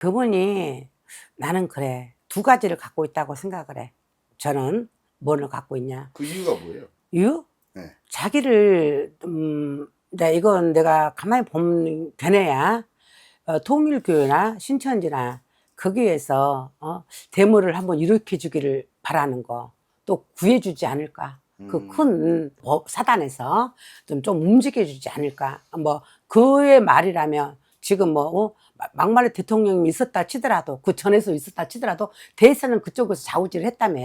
그분이 나는 그래 두 가지를 갖고 있다고 생각을 해. 저는 뭐를 갖고 있냐? 그 이유가 뭐예요? 유? 네. 자기를 음, 나 이건 내가 가만히 보면 되네야. 어, 통일교회나 신천지나 거기에서 어, 대물을 한번 일으켜 주기를 바라는 거. 또 구해주지 않을까. 음. 그큰 사단에서 좀, 좀 움직여주지 않을까. 뭐, 그의 말이라면 지금 뭐, 어, 마- 막말로 대통령이 있었다 치더라도, 그 전에서 있었다 치더라도, 대에서는 그쪽에서 좌우지를 했다며.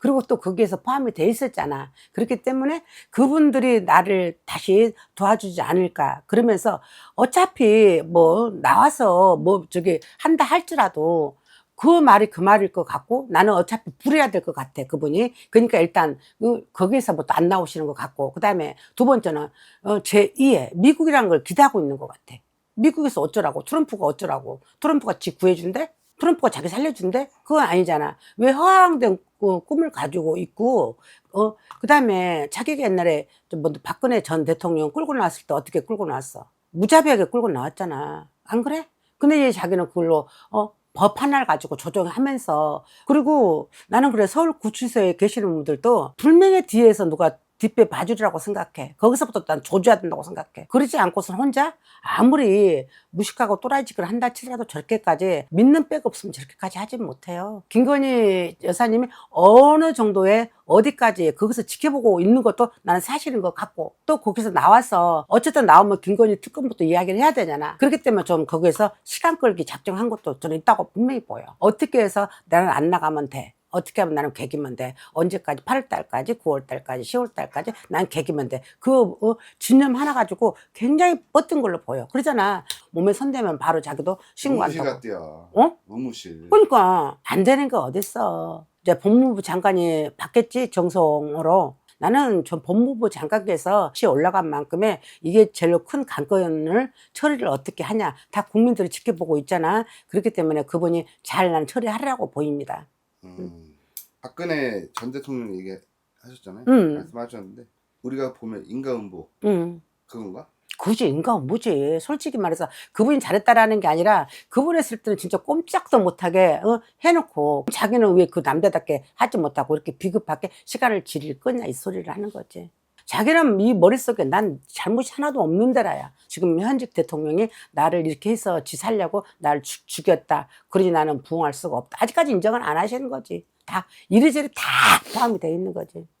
그리고 또 거기에서 포함이 돼 있었잖아. 그렇기 때문에 그분들이 나를 다시 도와주지 않을까. 그러면서 어차피 뭐, 나와서 뭐, 저기 한다 할지라도, 그 말이 그 말일 것 같고 나는 어차피 불해야 될 것 같아 그분이 그러니까 일단 그, 거기에서 뭐또안 나오시는 것 같고 그 다음에 두 번째는 어, 제 2에 미국이라는 걸 기대하고 있는 것 같아 미국에서 어쩌라고 트럼프가 어쩌라고 트럼프가 지 구해준대? 트럼프가 자기 살려준대? 그건 아니잖아. 왜 허황된 그 꿈을 가지고 있고 어? 그다음에 자기가 옛날에 좀뭐 박근혜 전 대통령 끌고 나왔을 때 어떻게 끌고 나왔어? 무자비하게 끌고 나왔잖아. 안 그래? 근데 이제 자기는 그걸로 어? 법 하나를 가지고 조정하면서 그리고 나는 그래 서울 구치소에 계시는 분들도 불명예 뒤에서 누가 뒷배 봐주리라고 생각해. 거기서부터 난 조져야 된다고 생각해. 그러지 않고선 혼자 아무리 무식하고 또라이짓을 한다 치더라도 저렇게까지 믿는 백 없으면 저렇게까지 하진 못해요. 김건희 여사님이 어느 정도의 어디까지 거기서 지켜보고 있는 것도 나는 사실인 것 같고 또 거기서 나와서 어쨌든 나오면 김건희 특검부터 이야기를 해야 되잖아. 그렇기 때문에 좀 거기에서 시간 끌기 작정한 것도 저는 있다고 분명히 보여. 어떻게 해서 나는 안 나가면 돼. 어떻게 하면 나는 개기면 돼. 언제까지? 8월달까지, 9월달까지, 10월달까지 난 개기면 돼. 그 어, 진념 하나 가지고 굉장히 뻗은 걸로 보여. 그러잖아. 몸에 손대면 바로 자기도 무무실 신고한다고. 같대야. 어? 무무실. 그러니까 안 되는 게 어딨어. 이제 법무부 장관이 받겠지 정성으로. 나는 전 법무부 장관께서 시 올라간 만큼의 이게 제일 큰 관건을 처리를 어떻게 하냐. 다 국민들이 지켜보고 있잖아. 그렇기 때문에 그분이 잘 난 처리하라고 보입니다. 음. 박근혜 전 대통령 얘기 하셨잖아요. 음. 말씀하셨는데 우리가 보면 인가응보 응. 그건가? 그지 인간 뭐지 솔직히 말해서 그분이 잘했다라는 게 아니라 그분 했을 때는 진짜 꼼짝도 못하게 어, 해놓고 자기는 왜 그 남자답게 하지 못하고 이렇게 비겁하게 시간을 지릴 거냐 이 소리를 하는 거지 자기는 이 머릿속에 난 잘못이 하나도 없는 데라야. 지금 현직 대통령이 나를 이렇게 해서 지 살려고 나를 죽- 죽였다. 그러니 나는 부응할 수가 없다. 아직까지 인정은 안 하시는 거지. 다 이리저리 다 포함이 돼 있는 거지